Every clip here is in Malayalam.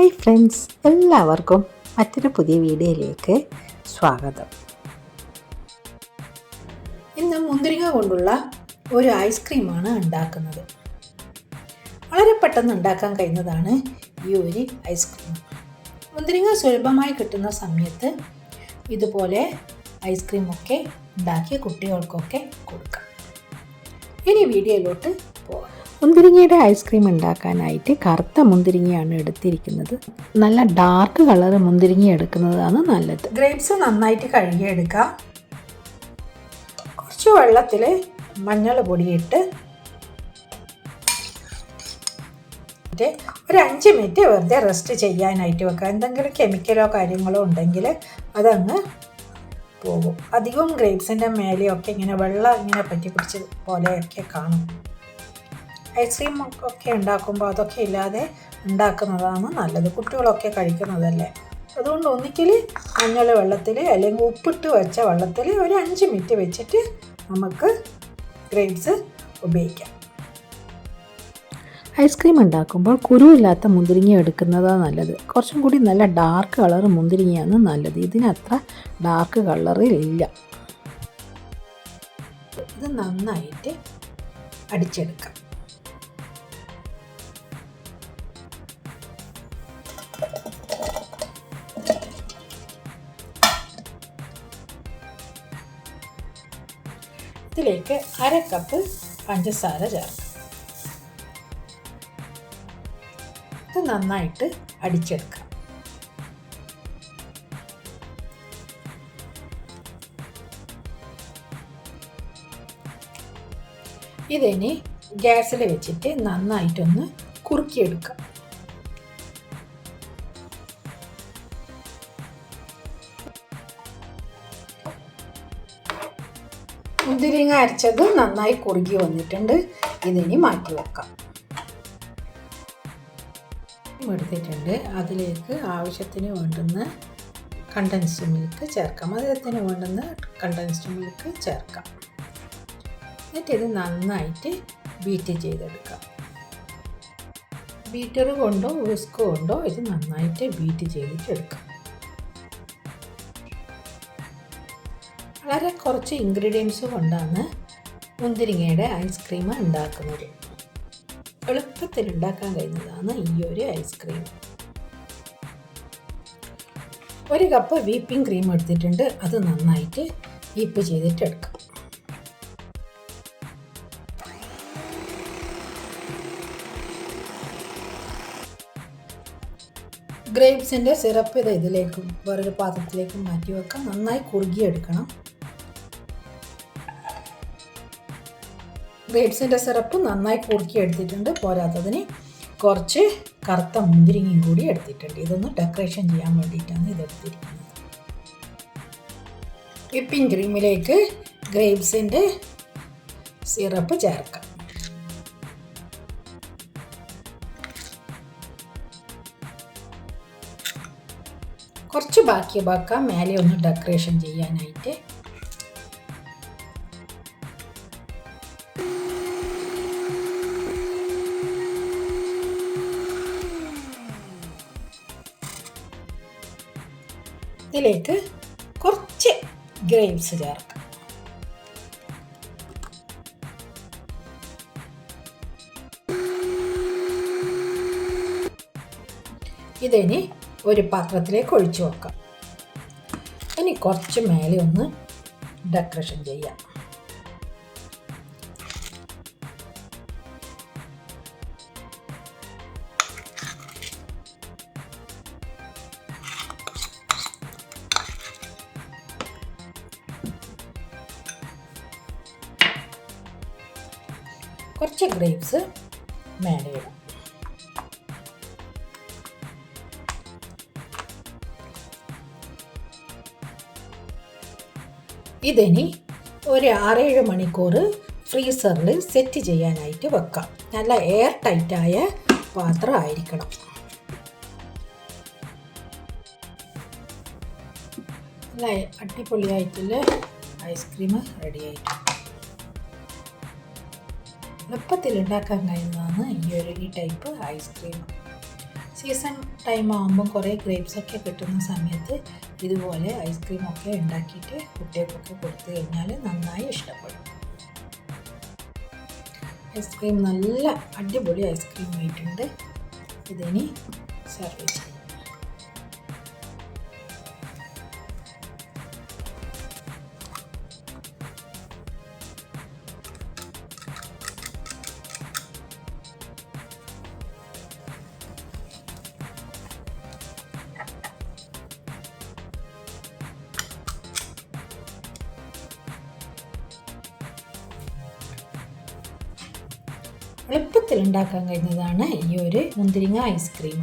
ഹായ് ഫ്രണ്ട്സ് എല്ലാവർക്കും മറ്റൊരു പുതിയ വീഡിയോയിലേക്ക് സ്വാഗതം. ഇന്ന് മുന്തിരിങ്ങ കൊണ്ടുള്ള ഒരു ഐസ്ക്രീമാണ് ഉണ്ടാക്കുന്നത്. വളരെ പെട്ടെന്ന് ഉണ്ടാക്കാൻ കഴിയുന്നതാണ് ഈ ഒരു ഐസ്ക്രീം മുന്തിരിങ്ങ സുലഭമായി കിട്ടുന്ന സമയത്ത് ഇതുപോലെ ഐസ്ക്രീമൊക്കെ ഉണ്ടാക്കി കുട്ടികൾക്കൊക്കെ കൊടുക്കാം. ഇനി വീഡിയോയിലോട്ട് പോകാം മുന്തിരിങ്ങയുടെ ഐസ്ക്രീം ഉണ്ടാക്കാനായിട്ട് കറുത്ത മുന്തിരിങ്ങയാണ് എടുത്തിരിക്കുന്നത്. നല്ല ഡാർക്ക് കളർ മുന്തിരിങ്ങ എടുക്കുന്നതാണ് നല്ലത്. ഗ്രേപ്സ് നന്നായിട്ട് കഴുകിയെടുക്കാം. കുറച്ച് വെള്ളത്തിൽ മഞ്ഞൾ പൊടിയിട്ട് ഒരു അഞ്ച് മിനിറ്റ് വെറുതെ റെസ്റ്റ് ചെയ്യാനായിട്ട് വെക്കുക. എന്തെങ്കിലും കെമിക്കലോ കാര്യങ്ങളോ ഉണ്ടെങ്കിൽ അതങ്ങ് പോകും. അധികവും ഗ്രേപ്സിന്റെ മേലെയൊക്കെ ഇങ്ങനെ വെള്ളം ഇങ്ങനെ പറ്റി പിടിച്ച് പോലെയൊക്കെ കാണും. ഐസ്ക്രീം ഒക്കെ ഉണ്ടാക്കുമ്പോൾ അതൊക്കെ ഇല്ലാതെ ഉണ്ടാക്കുന്നതാണ് നല്ലത്. കുട്ടികളൊക്കെ കഴിക്കുന്നതല്ലേ. അതുകൊണ്ട് ഒന്നിക്കൽ മഞ്ഞൾ വെള്ളത്തിൽ അല്ലെങ്കിൽ ഉപ്പിട്ട് വെച്ച വെള്ളത്തിൽ ഒരു അഞ്ച് മിനിറ്റ് വെച്ചിട്ട് നമുക്ക് ഗ്രേപ്സ് ഉപയോഗിക്കാം. ഐസ്ക്രീം ഉണ്ടാക്കുമ്പോൾ കുരുവില്ലാത്ത മുന്തിരിങ്ങ എടുക്കുന്നതാണ് നല്ലത്. കുറച്ചും കൂടി നല്ല ഡാർക്ക് കളർ മുന്തിരിങ്ങയാണ് നല്ലത്. ഇതിനത്ര ഡാർക്ക് കളറിൽ ഇല്ല. ഇത് നന്നായിട്ട് അടിച്ചെടുക്കാം. ഇതിലേക്ക് അര കപ്പ് പഞ്ചസാര ചേർക്കാം. ഇത് നന്നായിട്ട് അടിച്ചെടുക്കാം. ഇതിനി ഗ്യാസിൽ വെച്ചിട്ട് നന്നായിട്ടൊന്ന് കുറുക്കിയെടുക്കാം. മുന്തിരിങ്ങ അരച്ചത് നന്നായി കുറുകി വന്നിട്ടുണ്ട്. ഇതിനി മാറ്റി വെക്കാം. എടുത്തിട്ടുണ്ട്. അതിലേക്ക് ആവശ്യത്തിന് വേണ്ടുന്ന കണ്ടൻസ്ഡ് മിൽക്ക് ചേർക്കാം. മധുരത്തിന് വേണ്ടുന്ന കണ്ടൻസ്ഡ് മിൽക്ക് ചേർക്കാം. എന്നിട്ട് ഇത് നന്നായിട്ട് ബീറ്റ് ചെയ്തെടുക്കാം. ബീറ്റർ കൊണ്ടോ വിസ്ക് കൊണ്ടോ ഇത് നന്നായിട്ട് ബീറ്റ് ചെയ്തിട്ട് വളരെ കുറച്ച് ഇൻഗ്രീഡിയൻസ് കൊണ്ടാണ് മുന്തിരിങ്ങയുടെ ഐസ്ക്രീം ഉണ്ടാക്കുന്നത്. എളുപ്പത്തിൽ ഉണ്ടാക്കാൻ കഴിയുന്നതാണ് ഈ ഒരു ഐസ്ക്രീം ഒരു കപ്പ് വീപ്പിംഗ് ക്രീം എടുത്തിട്ടുണ്ട്. അത് നന്നായിട്ട് വീപ്പ് ചെയ്തിട്ട് എടുക്കാം. ഗ്രേപ്സിന്റെ സിറപ്പ് ഇത് ഇതിലേക്കും വേറൊരു പാത്രത്തിലേക്കും മാറ്റി വെക്കാം. നന്നായി കുറുകിയെടുക്കണം. ഗ്രേപ്സിന്റെ സിറപ്പ് നന്നായി കുറുക്കി എടുത്തിട്ടുണ്ട്. പോരാത്തതിന് കുറച്ച് കറുത്ത മുന്തിരിങ്ങയും കൂടി എടുത്തിട്ടുണ്ട്. ഇതൊന്ന് ഡെക്കറേഷൻ ചെയ്യാൻ വേണ്ടിയിട്ടാണ് ഇത് എടുത്തിരിക്കുന്നത്. വിപ്പിംഗ് ക്രീമിലേക്ക് ഗ്രേപ്സിന്റെ സിറപ്പ് ചേർക്കാം. കുറച്ച് ബാക്കി ബാക്കാം മേലെ ഒന്ന് ഡെക്കറേഷൻ ചെയ്യാനായിട്ട് ഇതിലേക്ക് കുറച്ച് ഗ്രേപ്സ് ചേർക്കാം. ഇതിനി ഒരു പാത്രത്തിലേക്ക് ഒഴിച്ചു വെക്കാം. ഇനി കുറച്ച് മേലെ ഒന്ന് ഡെക്കറേഷൻ ചെയ്യാം. കുറച്ച് ഗ്രേപ്സ് മാഡ് ചെയ്യണം ഇതിനി ഒരു ആറേഴ് മണിക്കൂർ ഫ്രീസറിൽ സെറ്റ് ചെയ്യാനായിട്ട് വെക്കാം. നല്ല എയർ ടൈറ്റായ പാത്രം ആയിരിക്കണം. അടിപൊളിയായിട്ടുള്ള ഐസ്ക്രീം റെഡി ആയിട്ടുണ്ട്. എളുപ്പത്തിൽ ഉണ്ടാക്കാൻ കഴിയുന്നതാണ് ഈ ഒരു ഈ ടൈപ്പ് ഐസ്ക്രീം സീസൺ ടൈം ആകുമ്പോൾ കുറേ ഗ്രേപ്സ് ഒക്കെ കിട്ടുന്ന സമയത്ത് ഇതുപോലെ ഐസ്ക്രീമൊക്കെ ഉണ്ടാക്കിയിട്ട് കുട്ടികൾക്കൊക്കെ കൊടുത്തു കഴിഞ്ഞാൽ നന്നായി ഇഷ്ടപ്പെടും. ഐസ്ക്രീം നല്ല അടിപൊളി ഐസ്ക്രീം ആയിട്ടുണ്ട്. ഇതിനി സർവീസ് ചെയ്യാം. എളുപ്പത്തിൽ ഉണ്ടാക്കാൻ കഴിഞ്ഞതാണ് ഈ ഒരു മുന്തിരിങ്ങ ice cream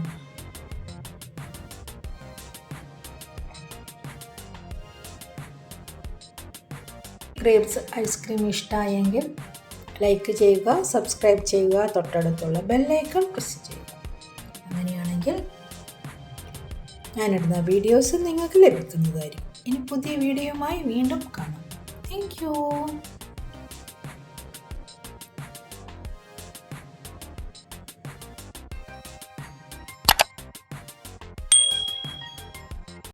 grapes ice cream ഇഷ്ടമായെങ്കിൽ ലൈക്ക് ചെയ്യുക സബ്സ്ക്രൈബ് ചെയ്യുക തൊട്ടടുത്തുള്ള ബെല്ലൈക്കൺ പ്രസ് ചെയ്യുക. അങ്ങനെയാണെങ്കിൽ ഞാനിടുന്ന വീഡിയോസ് നിങ്ങൾക്ക് ലഭിക്കുന്നതായിരിക്കും. ഇനി പുതിയ വീഡിയോയുമായി വീണ്ടും കാണാം. താങ്ക്